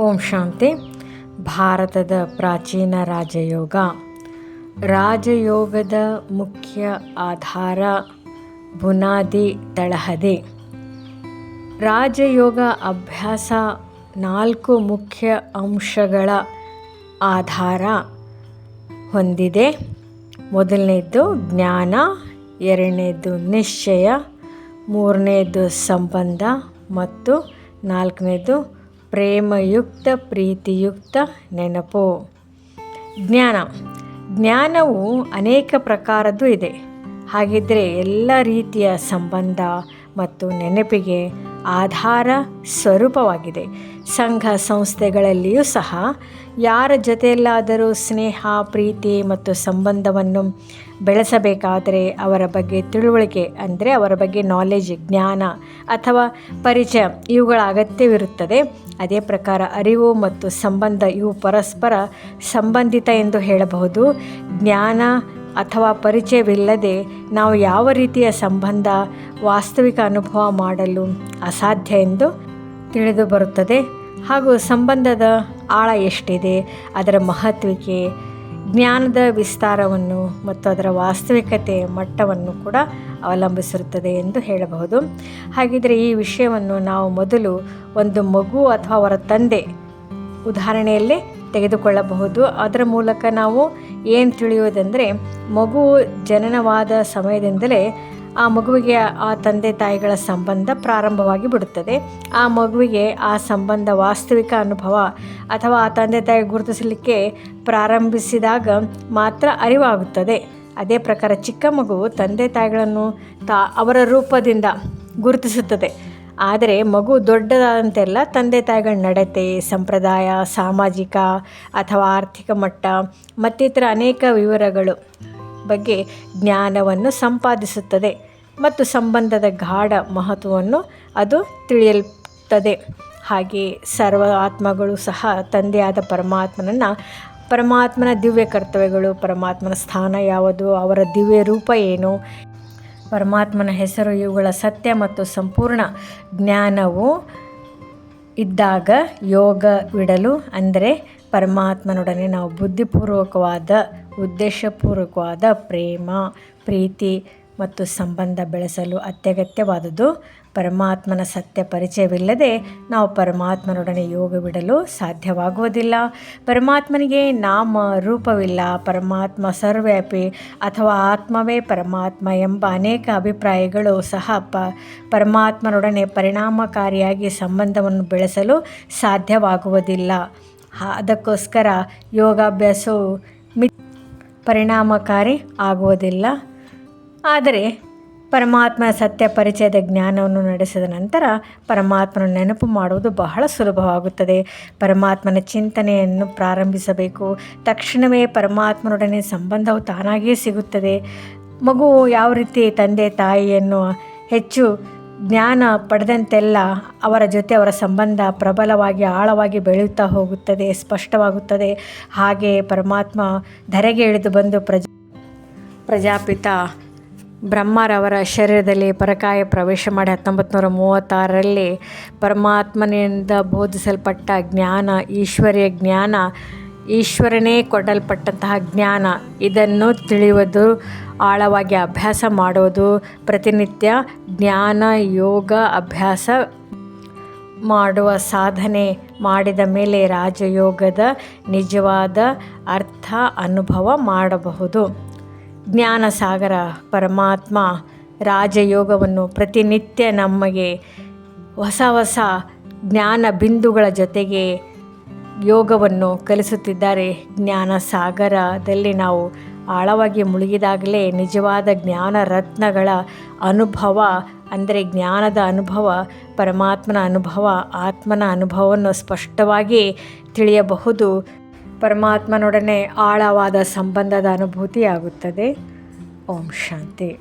ಓಂ ಶಾಂತಿ. ಭಾರತದ ಪ್ರಾಚೀನ ರಾಜಯೋಗ. ರಾಜಯೋಗದ ಮುಖ್ಯ ಆಧಾರ ಬುನಾದಿ ತಳಹದಿ. ರಾಜಯೋಗ ಅಭ್ಯಾಸ ನಾಲ್ಕು ಮುಖ್ಯ ಅಂಶಗಳ ಆಧಾರ ಹೊಂದಿದೆ. ಮೊದಲನೇದು ಜ್ಞಾನ, ಎರಡನೇದು ನಿಶ್ಚಯ, ಮೂರನೇದು ಸಂಬಂಧ ಮತ್ತು ನಾಲ್ಕನೇದು ಪ್ರೇಮಯುಕ್ತ ಪ್ರೀತಿಯುಕ್ತ ನೆನಪು. ಜ್ಞಾನ. ಜ್ಞಾನವು ಅನೇಕ ಪ್ರಕಾರದ್ದು ಇದೆ. ಹಾಗಿದ್ದರೆ ಎಲ್ಲ ರೀತಿಯ ಸಂಬಂಧ ಮತ್ತು ನೆನಪಿಗೆ ಆಧಾರ ಸ್ವರೂಪವಾಗಿದೆ. ಸಂಘ ಸಂಸ್ಥೆಗಳಲ್ಲಿಯೂ ಸಹ ಯಾರ ಜೊತೆಯಲ್ಲಾದರೂ ಸ್ನೇಹ, ಪ್ರೀತಿ ಮತ್ತು ಸಂಬಂಧವನ್ನು ಬೆಳೆಸಬೇಕಾದರೆ ಅವರ ಬಗ್ಗೆ ತಿಳುವಳಿಕೆ, ಅಂದರೆ ಅವರ ಬಗ್ಗೆ ನಾಲೆಜ್ ಜ್ಞಾನ ಅಥವಾ ಪರಿಚಯ ಇವುಗಳ ಅಗತ್ಯವಿರುತ್ತದೆ. ಅದೇ ಪ್ರಕಾರ ಅರಿವು ಮತ್ತು ಸಂಬಂಧ ಇವು ಪರಸ್ಪರ ಸಂಬಂಧಿತ ಎಂದು ಹೇಳಬಹುದು. ಜ್ಞಾನ ಅಥವಾ ಪರಿಚಯವಿಲ್ಲದೆ ನಾವು ಯಾವ ರೀತಿಯ ಸಂಬಂಧ, ವಾಸ್ತವಿಕ ಅನುಭವ ಮಾಡಲು ಅಸಾಧ್ಯ ಎಂದು ತಿಳಿದು ಬರುತ್ತದೆ. ಹಾಗೂ ಸಂಬಂಧದ ಆಳ ಎಷ್ಟಿದೆ, ಅದರ ಮಹತ್ವಕ್ಕೆ, ಜ್ಞಾನದ ವಿಸ್ತಾರವನ್ನು ಮತ್ತು ಅದರ ವಾಸ್ತವಿಕತೆ ಮಟ್ಟವನ್ನು ಕೂಡ ಅವಲಂಬಿಸಿರುತ್ತದೆ ಎಂದು ಹೇಳಬಹುದು. ಹಾಗಿದ್ದರೆ ಈ ವಿಷಯವನ್ನು ನಾವು ಮೊದಲು ಒಂದು ಮಗು ಅಥವಾ ಅವರ ತಂದೆ ಉದಾಹರಣೆಯಲ್ಲೇ ತೆಗೆದುಕೊಳ್ಳಬಹುದು. ಅದರ ಮೂಲಕ ನಾವು ಏನು ತಿಳಿಯುವುದೆಂದರೆ, ಮಗು ಜನನವಾದ ಸಮಯದಿಂದಲೇ ಆ ಮಗುವಿಗೆ ಆ ತಂದೆ ತಾಯಿಗಳ ಸಂಬಂಧ ಪ್ರಾರಂಭವಾಗಿ ಬಿಡುತ್ತದೆ. ಆ ಮಗುವಿಗೆ ಆ ಸಂಬಂಧ ವಾಸ್ತವಿಕ ಅನುಭವ ಅಥವಾ ಆ ತಂದೆ ತಾಯಿ ಗುರುತಿಸಲಿಕ್ಕೆ ಪ್ರಾರಂಭಿಸಿದಾಗ ಮಾತ್ರ ಅರಿವಾಗುತ್ತದೆ. ಅದೇ ಪ್ರಕಾರ ಚಿಕ್ಕ ಮಗು ತಂದೆ ತಾಯಿಗಳನ್ನು ತಾ ಅವರ ರೂಪದಿಂದ ಗುರುತಿಸುತ್ತದೆ. ಆದರೆ ಮಗು ದೊಡ್ಡದಾದಂತೆಲ್ಲ ತಂದೆ ತಾಯಿಗಳ ನಡತೆ, ಸಂಪ್ರದಾಯ, ಸಾಮಾಜಿಕ ಅಥವಾ ಆರ್ಥಿಕ ಮಟ್ಟ ಮತ್ತಿತರ ಅನೇಕ ವಿವರಗಳು ಬಗ್ಗೆ ಜ್ಞಾನವನ್ನು ಸಂಪಾದಿಸುತ್ತದೆ ಮತ್ತು ಸಂಬಂಧದ ಗಾಢ ಮಹತ್ವವನ್ನು ಅದು ತಿಳಿಯಲ್ತದೆ. ಹಾಗೆ ಸರ್ವ ಆತ್ಮಗಳು ಸಹ ತಂದೆಯಾದ ಪರಮಾತ್ಮನನ್ನು, ಪರಮಾತ್ಮನ ದಿವ್ಯ ಕರ್ತವ್ಯಗಳು, ಪರಮಾತ್ಮನ ಸ್ಥಾನ ಯಾವುದು, ಅವರ ದಿವ್ಯ ರೂಪ ಏನು, ಪರಮಾತ್ಮನ ಹೆಸರು, ಇವುಗಳ ಸತ್ಯ ಮತ್ತು ಸಂಪೂರ್ಣ ಜ್ಞಾನವು ಇದ್ದಾಗ ಯೋಗವಿಡಲು ಅಂದರೆ ಪರಮಾತ್ಮನೊಡನೆ ನಾವು ಬುದ್ಧಿಪೂರ್ವಕವಾದ ಉದ್ದೇಶಪೂರ್ವಕವಾದ ಪ್ರೇಮ, ಪ್ರೀತಿ ಮತ್ತು ಸಂಬಂಧ ಬೆಳೆಸಲು ಅತ್ಯಗತ್ಯವಾದುದು. ಪರಮಾತ್ಮನ ಸತ್ಯ ಪರಿಚಯವಿಲ್ಲದೆ ನಾವು ಪರಮಾತ್ಮನೊಡನೆ ಯೋಗ ಬಿಡಲು ಸಾಧ್ಯವಾಗುವುದಿಲ್ಲ. ಪರಮಾತ್ಮನಿಗೆ ನಾಮ ರೂಪವಿಲ್ಲ, ಪರಮಾತ್ಮ ಸರ್ವ್ಯಾಪಿ ಅಥವಾ ಆತ್ಮವೇ ಪರಮಾತ್ಮ ಎಂಬ ಅನೇಕ ಅಭಿಪ್ರಾಯಗಳು ಸಹ ಪ, ಪರಮಾತ್ಮನೊಡನೆ ಪರಿಣಾಮಕಾರಿಯಾಗಿ ಸಂಬಂಧವನ್ನು ಬೆಳೆಸಲು ಸಾಧ್ಯವಾಗುವುದಿಲ್ಲ. ಅದಕ್ಕೋಸ್ಕರ ಯೋಗಾಭ್ಯಾಸವು ಮಿ ಪರಿಣಾಮಕಾರಿ ಆಗುವುದಿಲ್ಲ. ಆದರೆ ಪರಮಾತ್ಮ ಸತ್ಯ ಪರಿಚಯದ ಜ್ಞಾನವನ್ನು ನಡೆಸಿದ ನಂತರ ಪರಮಾತ್ಮನ ನೆನಪು ಮಾಡುವುದು ಬಹಳ ಸುಲಭವಾಗುತ್ತದೆ. ಪರಮಾತ್ಮನ ಚಿಂತನೆಯನ್ನು ಪ್ರಾರಂಭಿಸಬೇಕು. ತಕ್ಷಣವೇ ಪರಮಾತ್ಮನೊಡನೆ ಸಂಬಂಧವು ತಾನಾಗಿಯೇ ಸಿಗುತ್ತದೆ. ಮಗು ಯಾವ ರೀತಿ ತಂದೆ ತಾಯಿಯನ್ನು ಹೆಚ್ಚು ಜ್ಞಾನ ಪಡೆದಂತೆಲ್ಲ ಅವರ ಜೊತೆ ಅವರ ಸಂಬಂಧ ಪ್ರಬಲವಾಗಿ, ಆಳವಾಗಿ ಬೆಳೆಯುತ್ತಾ ಹೋಗುತ್ತದೆ, ಸ್ಪಷ್ಟವಾಗುತ್ತದೆ. ಹಾಗೆ ಪರಮಾತ್ಮ ಧರೆಗೆ ಇಳಿದು ಬಂದು ಪ್ರಜ ಪ್ರಜಾಪಿತ ಬ್ರಹ್ಮರವರ ಶರೀರದಲ್ಲಿ ಪರಕಾಯ ಪ್ರವೇಶ ಮಾಡಿ ಹತ್ತೊಂಬತ್ತು ನೂರ ಮೂವತ್ತಾರರಲ್ಲಿ ಪರಮಾತ್ಮನಿಂದ ಬೋಧಿಸಲ್ಪಟ್ಟ ಜ್ಞಾನ, ಈಶ್ವರ್ಯ ಜ್ಞಾನ ಈಶ್ವರನೇ ಕೊಡಲ್ಪಟ್ಟಂತಹ ಜ್ಞಾನ. ಇದನ್ನು ತಿಳಿಯುವುದು ಆಳವಾಗಿ ಅಭ್ಯಾಸ ಮಾಡುವುದು ಪ್ರತಿನಿತ್ಯ ಜ್ಞಾನ ಯೋಗ ಅಭ್ಯಾಸ ಮಾಡುವ ಸಾಧನೆ ಮಾಡಿದ ಮೇಲೆ ರಾಜಯೋಗದ ನಿಜವಾದ ಅರ್ಥ ಅನುಭವ ಮಾಡಬಹುದು. ಜ್ಞಾನ ಸಾಗರ ಪರಮಾತ್ಮ ರಾಜಯೋಗವನ್ನು ಪ್ರತಿನಿತ್ಯ ನಮಗೆ ಹೊಸ ಹೊಸ ಜ್ಞಾನ ಬಿಂದುಗಳ ಜೊತೆಗೆ ಯೋಗವನ್ನು ಕಲಿಸುತ್ತಿದ್ದಾರೆ ಜ್ಞಾನ ಸಾಗರದಲ್ಲಿ ನಾವು ಆಳವಾಗಿ ಮುಳುಗಿದಾಗಲೇ ನಿಜವಾದ ಜ್ಞಾನ ರತ್ನಗಳ ಅನುಭವ, ಅಂದರೆ ಜ್ಞಾನದ ಅನುಭವ, ಪರಮಾತ್ಮನ ಅನುಭವ, ಆತ್ಮನ ಅನುಭವವನ್ನು ಸ್ಪಷ್ಟವಾಗಿ ತಿಳಿಯಬಹುದು. ಪರಮಾತ್ಮನೊಡನೆ ಆಳವಾದ ಸಂಬಂಧದ ಅನುಭೂತಿಯಾಗುತ್ತದೆ. ಓಂ ಶಾಂತಿ.